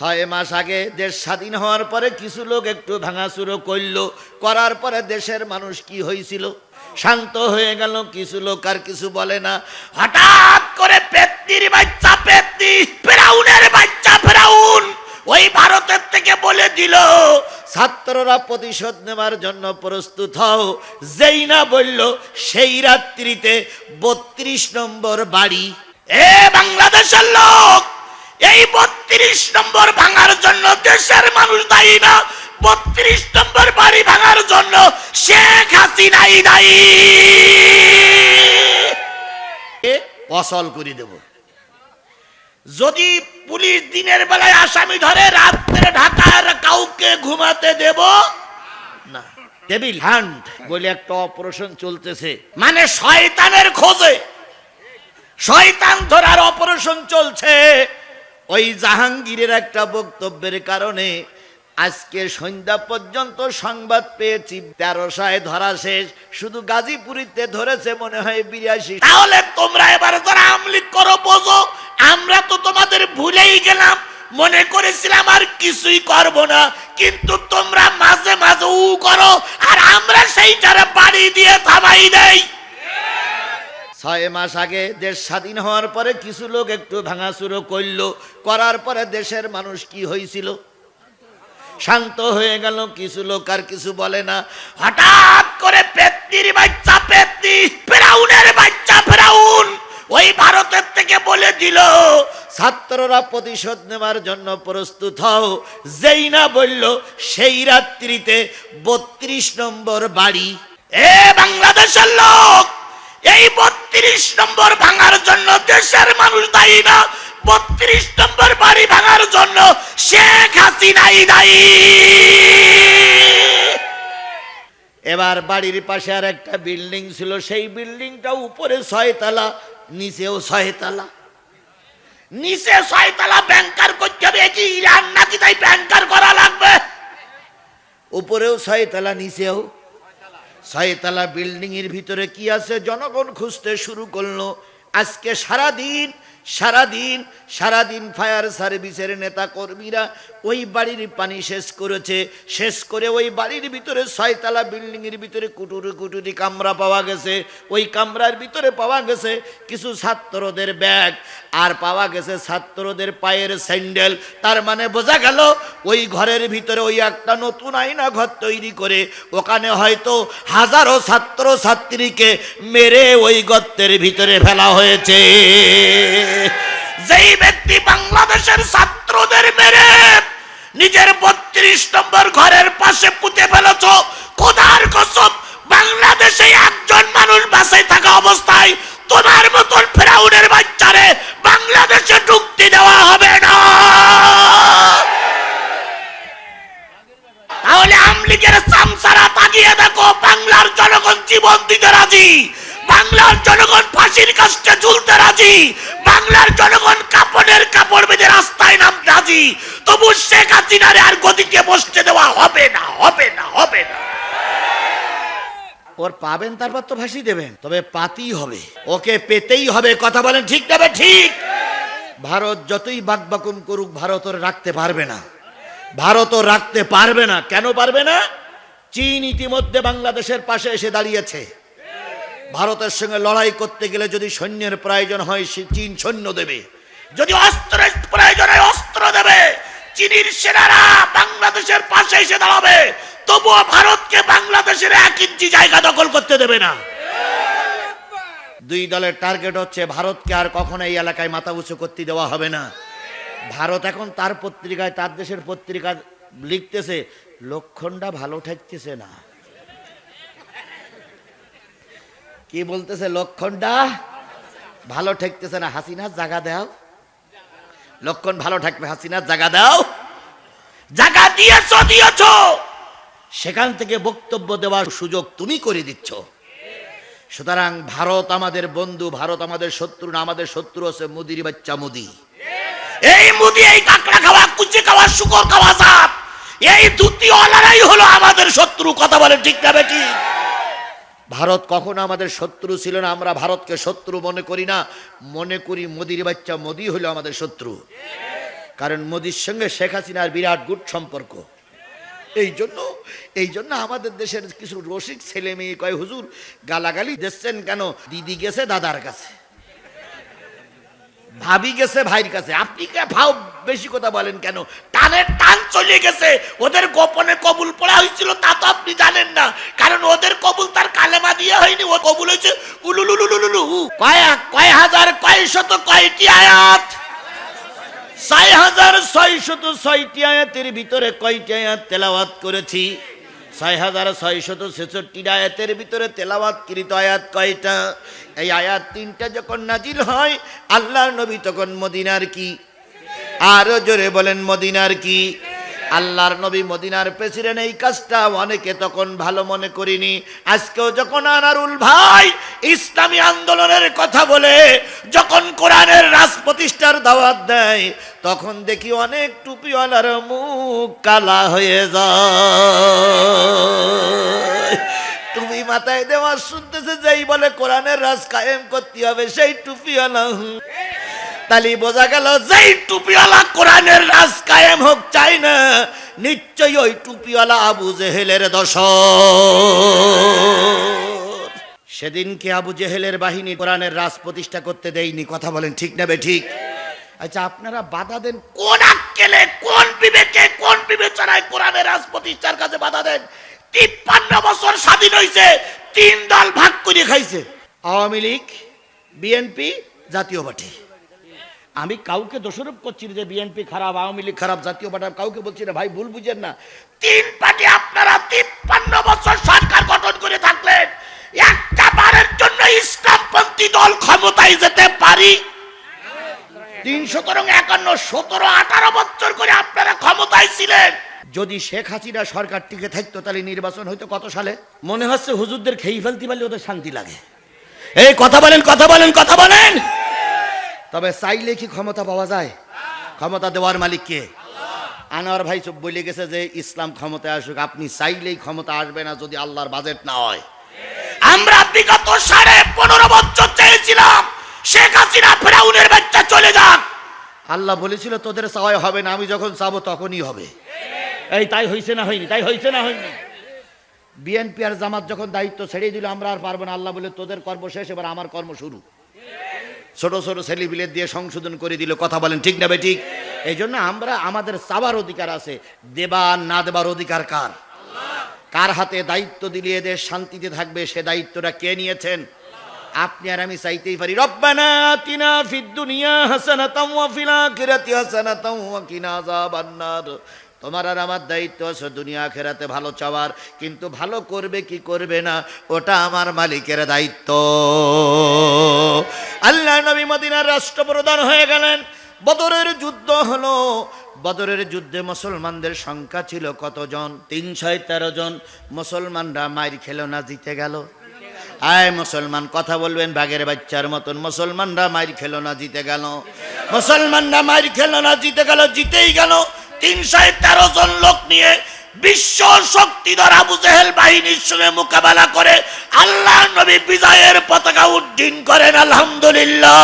ছয় মাস আগে দেশ স্বাধীন হওয়ার পরে কিছু লোক একটু ভাঙাচুরো করল। করার পরে দেশের মানুষ কি হয়েছিল? শান্ত হয়ে গেল, কিছু লোক আর কিছু বলে না। হঠাৎ করে পেত্নির বাচ্চা, পেত্নি, ফেরাউনের বাচ্চা, ফেরাউন, ওই ভারতের থেকে বলে দিল, ছাত্ররা প্রতিশোধ নেওয়ার জন্য প্রস্তুত হও। যেই না বলল, সেই রাত্রিতে বত্রিশ নম্বর বাড়ি। এ বাংলাদেশের লোক! এই বত্রিশ নম্বর ভাঙার জন্য দেশের মানুষ দায়ী না। বত্রিশ নম্বর বাড়ি ভাঙার জন্য শেখ হাসিনাই দায়ী। অসল করে দেব। যদি পুলিশ দিনের বেলায় আসামি ধরে রাত্রে ঢাকার কাউকে ঘুমাতে দেব? না। টেবিল হ্যান্ড বলে একটা অপারেশন চলতেছে। মানে শয়তানের খোঁজে। শয়তান ধরার অপারেশন চলছে। ওই জাহাঙ্গীরের একটা বক্তব্যের কারণে আজকে সন্ধ্যা পর্যন্ত সংবাদ পেয়েছি, তেরোশায় ধরা শেষ। শুধু গাজীপুরিতে ধরেছে মনে হয় বিরাশি। তাহলে তোমরা এবার যারা আমলিক করো, বোঝো। আমরা তো তোমাদের ভুলেই গেলাম। মনে করেছিলাম আর কিছুই করব না। কিন্তু তোমরা মাঝে মাঝে উ করো, আর আমরা সেইটারে বাড়ি দিয়ে থামাই দেই। ছয় মাস আগে দেশ স্বাধীন হওয়ার পরে কিছু লোক একটু ভাঙাচুরো করল। করার পরে দেশের মানুষ কি হয়েছিল? শান্ত হয়ে গেল, কিছু লোক আর কিছু বলে না। হঠাৎ করে পেত্নির বাচ্চা, পেত্নি, ফেরাউনের বাচ্চা, ফেরাউন ওই ভারতের থেকে বলে দিল, ছাত্ররা প্রতিশোধ নেওয়ার জন্য প্রস্তুত হও। যেই না বলল, সেই রাত্রিতে বত্রিশ নম্বর বাড়ি। এ বাংলাদেশের লোক! এই বত্রিশ নম্বর ভাঙার জন্য দেশের মানুষ দায়ী না। বত্রিশ নম্বর বাড়ি ভাঙার জন্য শেখ হাসিনাই দায়ী। এবার বাড়ির পাশে আর একটা বিল্ডিং ছিল, সেই বিল্ডিংটা উপরে ছয়তলা, নিচেও ছয়তলা। নিচে ছয়তলা ব্যাংকার করতে হবে কি ইরান নাকি তাই ব্যাংকার করা লাগবে? উপরেও ছয়তলা, নিচেও। ছয়তলা বিল্ডিং এর ভিতরে কি আছে? জনগণ খুঁজতে শুরু করল। আজকে সারাদিন সারাদিন সারাদিন ফায়ার সার্ভিসের নেতা কর্মীরা ওই বাড়ির পানি শেষ করেছে। শেষ করে ওই বাড়ির ভিতরে ছয়তলা বিল্ডিং এর ভিতরে কুটুরি কুটুরি কামরা পাওয়া গেছে। ওই কামরার ভিতরে পাওয়া গেছে কিছু ছাত্রদের ব্যাগ। আর পাওয়া গেছে ছাত্রদের পায়ের স্যান্ডেল। তার মানে বোঝা গেল ওই ঘরের ভিতরে ওই একটা নতুন আইনা ঘর তৈরি করে। ওখানে হয়তো হাজারো ছাত্র ছাত্রীকে মেরে ওই গর্তের ভিতরে ফেলা হয়েছে। যেই ব্যক্তি বাংলাদেশের ছাত্রদের মেরে নিজের বত্রিশ নম্বর ঘরের পাশে পুঁতে ফেলেছ, খোদার কসম, বাংলাদেশে একজন মানুষ বাসায় থাকা অবস্থায় তোমার মতন ফেরাউনের বাচ্চারে বাংলাদেশে ঢুকতে দেওয়া হবে না। তাহলে আমলিগের সামসারা তাকিয়ে দেখো, বাংলার জনগণ জীবন দিতে রাজি। বাংলার জনগণ ফাঁসির কাছে ঝুলতে রাজি, বাংলার জনগণ কাপড়ের কাপড় বেঁধে রাস্তায় নামতে রাজি। তবু শেখ হাসিনারে আর গদিকে বসতে দেওয়া হবে না হবে না হবে না। ওর পাবেন, তারপর তো ফাঁসি দেবেন। তবে পাতেই হবে। ওকে পেতেই হবে, কথা বলেন ঠিক তবে ঠিক। ভারত যতই বাকবাকুম করুক, ভারত ওর রাখতে পারবে না। ভারতও রাখতে পারবে না। কেন পারবে না? চীন ইতিমধ্যে বাংলাদেশের পাশে এসে দাঁড়িয়েছে। ভারতের সঙ্গে লড়াই করতে গেলে যদি সৈন্যের প্রয়োজন হয়, সে চীন সৈন্য দেবে। যদি অস্ত্রের প্রয়োজন হয়, অস্ত্র দেবে। চীনের সেনারা বাংলাদেশের পাশে এসে দাঁড়াবে। তবুও ভারতকে বাংলাদেশের এক ইঞ্চি জায়গা দখল করতে দেবে না। দুই দলের টার্গেট হচ্ছে, ভারতকে আর কখনো এই এলাকায় মাথা উঁচু করতে দেওয়া হবে না। ভারত এখন তার পত্রিকায়, তার দেশের পত্রিকা লিখতেছে লক্ষণটা ভালো ঠেকতেছে না। কি বলতেছে লক্ষণটা? ভালো ঠেকতেছে না হাসিনার জাগা দাও। লক্ষণ ভালো থাকবে হাসিনার জাগা দাও। জাগা দিয়েছ দিয়েছ। সেখান থেকে বক্তব্য দেওয়ার সুযোগ তুমি করে দিচ্ছ। সুতরাং ভারত আমাদের বন্ধু, ভারত আমাদের শত্রু না, আমাদের শত্রু আছে মুদির বাচ্চা মুদি। এই মুদি, এই কাঁকড়া খাওয়া, কুচি খাওয়া, শুকর খাওয়া সাপ, এই দুটি অলারাই হলো আমাদের শত্রু। কথা বলে ঠিক না বেটি ভারত কখনো আমাদের শত্রু ছিল না, আমরা ভারতকে শত্রু মনে করি না। মনে করি মোদির বাচ্চা মোদি হলো আমাদের শত্রু। কারণ মোদির সঙ্গে শেখ হাসিনার বিরাট গুড সম্পর্ক। এই জন্য এই জন্য আমাদের দেশের কিছু রসিক ছেলে মেয়ে কয়, হুজুর, গালাগালি দিচ্ছেন কেন? দিদি গেছে দাদার কাছে। ভাবি গেছে ভাইয়ের কাছে। আপনি কে ভাও বেশি কথা বলেন কেন? টানের টান চলে গেছে। ওদের গোপনে কবুল পড়া হয়েছিল, তা তো আপনি জানেন না। কারণ ওদের কবুল তার কালেমা দিয়ে হয়নি। ও কবুল হয়েছে উলুলুলুলুলু কয় কয় হাজার কয় শত কয়টি আয়াত? ছয় হাজার ছয় শত ছয়টি আয়াতের ভিতরে কয়টি আয়াত তেলাওয়াত করেছি? ছয় হাজার ছয়শত ছেষট্টি আয়াতের ভিতরে তেলাওয়াত কৃত আয়াত কয়টা? এই আয়াত তিনটা যখন নাজিল হয়, আল্লাহর নবী তখন মদিনার কি? আরও জোরে বলেন, মদিনার কি? আল্লাহর নবী মদিনার প্রেসিডেন্ট এই কাজটা অনেকে তখন ভালো মনে করিনি। আজকেও যখন আনারুল ভাই ইসলামী আন্দোলনের কথা বলে, যখন কোরআনের রাজ প্রতিষ্ঠার দাওয়াত দেয়, তখন দেখি অনেক টুপিওয়ালার মুখ কালা হয়ে যায়। মাথায় দেওয়া শুনতেছে, যেই বলে কোরআনের রাজ কায়েম করতে হবে, সেই টুপিওয়ালা তালি বোঝা গেল, যেই টুপিওয়ালা কোরআনের রাজ কায়েম হোক, চাই না, নিশ্চয়ই ওই টুপিওয়ালা আবু জেহেলের দশ সেদিনকে আবু জেহেলের বাহিনী কোরআনের রাজ প্রতিষ্ঠা করতে দেয়নি, কথা বলেন ঠিক না বে ঠিক? আচ্ছা আপনারা বাধা দেন কোন আক্কেলে, কোন বিবেকে, কোন বিবেচনায় কোরআনের রাজ প্রতিষ্ঠার কাছে বাধা দেন? তিপ্পান্ন বছর স্বাধীন হয়েছে তিন দল ভাগ করে খাইছে। Awami League BNP Jatiya Party. আমি কাউকে দোষারোপ করছি যে বিএনপি খারাপ আওয়ামী লীগ খারাপ জাতীয় পার্টি কাউকে বলছি না। ভাই ভুল বুঝেন না। তিন পার্টি আপনারা তিপ্পান্ন বছর সরকার গঠন করে থাকলেন। একটা বারের জন্য ইসলামপন্থী দল ক্ষমতায় যেতে পারি। তিন সতেরো একান্ন সতেরো যদি শেখ হাসিনা সরকার টিকে থাকতো তাহলে নির্বাচন হইতো কত সালে? মনে হচ্ছে হুজুরদের খেয়ে ফেলতে পারলে ওদের শান্তি লাগে। এই কথা বলেন কথা বলেন কথা বলেন! তবে চাইলে কি ক্ষমতা পাওয়া যায়? ক্ষমতা দেওয়ার মালিক কে? আনোয়ার ভাই চোখ বলে গেছে যে ইসলাম ক্ষমতায় আসুক। আপনি চাইলেই ক্ষমতা আসবে না যদি আল্লাহর বাজেট না হয়। আমরা বিগত সাড়ে পনেরো বছর চেয়েছিলাম শেখ হাসিনা ফেরাউনের বাচ্চা চলে যান আল্লাহ বলেছিল তোদের চাওয়াই হবে না আমি যখন চাবো তখনই হবে। এই, তাই হয়েছে না হয়নি তাই হয়েছে না হয়নি বিএনপি আর জামাত যখন দায়িত্ব ছেড়ে দিল, আমরা আর পারব না। আল্লাহ বলে, তোদের কর্ম শেষ, এবার আমার কর্ম শুরু। ছোট ছোট ছেলেপিলে দিয়ে সংশোধন করে দিল, কথা বলেন, ঠিক না ঠিক? এই জন্য আমরা, আমাদের চাবার অধিকার আছে। দেবা না দেবার অধিকার কার? কার হাতে দায়িত্ব দিলে এদের শান্তিতে থাকবে? সে দায়িত্বটা কে নিয়েছেন? আপনি আর আমি চাইতেই পারি, রব্বানা তিনা ফিদ দুনিয়া হাসানাতাম ওয়া ফিল আখিরাতি হাসানাতাম ওয়া কিনা আযাবান্নার। তোমার আর আমার দায়িত্ব আছে, দুনিয়া আখেরাতে ভালো চাওয়ার। কিন্তু ভালো করবে কি করবে না, ওটা আমার মালিকের দায়িত্ব। আল্লাহ নবী মদিনার রাষ্ট্রপ্রধান হয়ে গেলেন। বদরের যুদ্ধ হলো। বদরের যুদ্ধে মুসলমানদের সংখ্যা ছিল কতজন? তিনশো তেরো জন। মুসলমানরা মাইর খেলো না, জিতে গেল। আয় মুসলমান, কথা বলবেন বাঘের বাচ্চার মতন। মুসলমানরা মাইর খেলো না, জিতে গেল। মুসলমানরা মাইর খেলো না, জিতে গেল, জিতেই গেল। তিনশো তেরো জন লোক নিয়ে বিশ্ব শক্তিধর আবু জেহেল বাহিনীর সঙ্গে মোকাবেলা করে আল্লাহ নবী বিজয়ের পতাকা উড্ডীন করেন, আলহামদুলিল্লাহ।